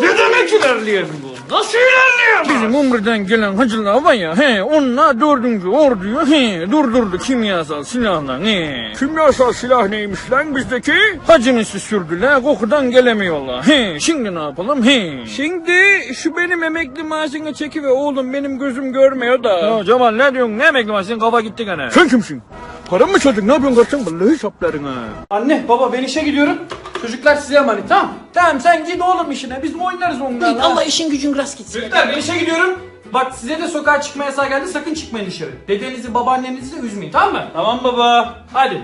Ne demek ilerleyelim bu? Nasıl ilerleyelim? Bizim Umre'den gelen hacılar var ya, he, onlar dördüncü orduyu he, durdurdu kimyasal silahla. He. Kimyasal silah neymiş lan bizdeki? Hacımızı sürdüler, kokudan gelemiyorlar. He, şimdi ne yapalım? He. Şimdi şu benim emekli maaşını çeki ve oğlum benim gözüm görmüyor da. Ya Cemal ne diyorsun? Ne emekli maaşı? Senin kafa gitti gene. Sen kimsin? Param mı çaldın? Ne yapıyorsun kardeşim? Vallahi saplarına. Anne baba ben işe gidiyorum. Çocuklar size emanet tamam Tamam sen git oğlum işine biz oynarız onlarla. Allah işin gücün rast gitsin. Çocuklar ben işe gidiyorum. Bak size de sokağa çıkma yasağı geldi sakın çıkmayın dışarı. Dedenizi babaannenizi de üzmeyin tamam mı? Tamam baba. Hadi.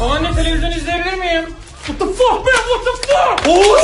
Babaanne televizyon izleyebilir miyim? What the fuck man what the fuck? Oh,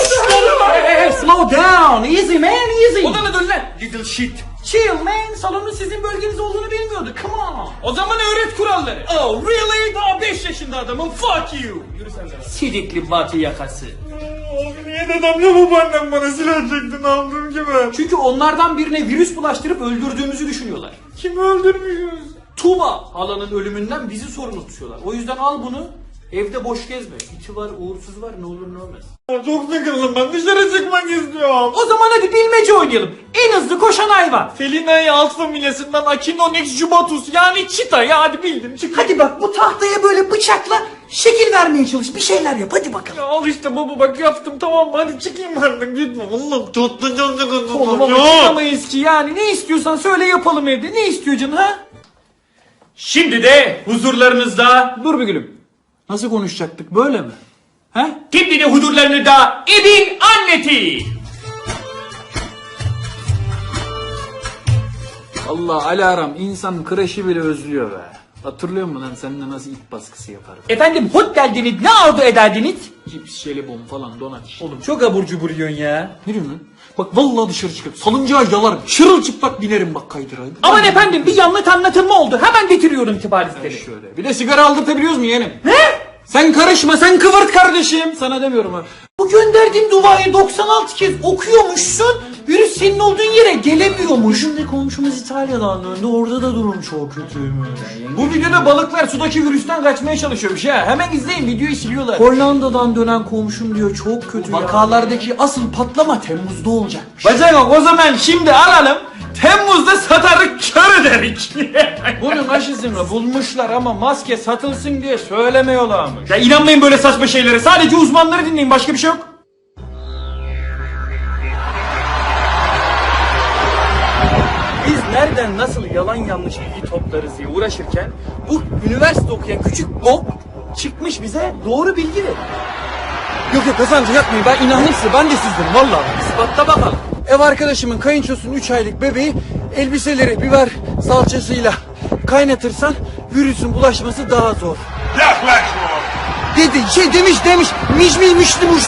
hey, hey, hey, slow down. Easy man easy. O da ne lan? Little shit. Chill man. Salonun sizin bölgeniz olduğunu bilmiyordu. Come on. O zaman öğret kuralları. Oh really? Daha 5 yaşında adamım. Fuck you. Yürü sen de. Sidikli batı yakası. Abi niye dedemle babaannem bana silah çektin aldığım gibi? Çünkü onlardan birine virüs bulaştırıp öldürdüğümüzü düşünüyorlar. Kimi öldürmüşüz? Tuba halanın ölümünden bizi sorumlu tutuyorlar. O yüzden al bunu. Evde boş gezme. İti var, uğursuz var, ne olur ne olmaz. Çok sıkıldım ben dışarı çıkmak istiyorum. O zaman hadi bilmece oynayalım. En hızlı koşan hayvan. Felina'yı alt familyasından Acinonyx jubatus yani çita ya hadi bildim çık. Hadi bak bu tahtaya böyle bıçakla şekil vermeye çalış. Bir şeyler yap hadi bakalım. Ya al işte baba bak yaptım tamam mı hadi çıkayım artık gitme. Allah'ım da çok sıkıldım. Oğlum ama çıkamayız ki yani. Ne istiyorsan söyle yapalım evde. Ne istiyor ha? Şimdi de huzurlarınızda Dur bir gülüm. Nasıl konuşacaktık böyle mi? He? Şimdi de huzurlarınızda Ebin Anneti. Allah alaram insan kreşi bile özlüyor be. Hatırlıyor musun lan seninle nasıl it baskısı yaparım? Efendim hot geldiniz ne arzu ederdiniz? Cips, jelibon falan donat işte. Oğlum çok abur cubur yiyorsun ya. Ne diyorsun lan? Bak vallahi dışarı çıkıp salıncağa yalarım. Çırılçıplak binerim bak kaydıra. Aman efendim bir yanlış anlatılma oldu. Hemen getiriyorum itibar listeni. Şöyle. Bir de sigara aldırtabiliyoruz mu yeğenim? He? Sen karışma sen kıvırt kardeşim. Sana demiyorum ha. Bu gönderdiğim duayı 96 kez okuyormuşsun. Virüs senin olduğun yere gelemiyormuş. Bizim de komşumuz İtalya'dan döndü. Orada da durum çok kötüymüş. Bu videoda balıklar sudaki virüsten kaçmaya çalışıyormuş ha. Hemen izleyin videoyu siliyorlar. Hollanda'dan dönen komşum diyor çok kötü. Vakalardaki asıl patlama Temmuz'da olacak. Bacak o zaman şimdi alalım. Temmuz'da satarık kör ederik. Bunun aşısını bulmuşlar ama maske satılsın diye söylemiyorlarmış. ya inanmayın böyle saçma şeylere. Sadece uzmanları dinleyin başka bir şey yok. Biz nereden nasıl yalan yanlış bilgi toplarız diye uğraşırken bu üniversite okuyan küçük bok çıkmış bize doğru bilgi veriyor. Yok yok kazancı yapmayın ben inandım size ben de sizdenim valla. İspatla bakalım. Ev arkadaşımın kayınçosunun 3 aylık bebeği elbiseleri biber salçasıyla kaynatırsan virüsün bulaşması daha zor. Yaklaşma. Dedi şey demiş demiş miş mi mişli muş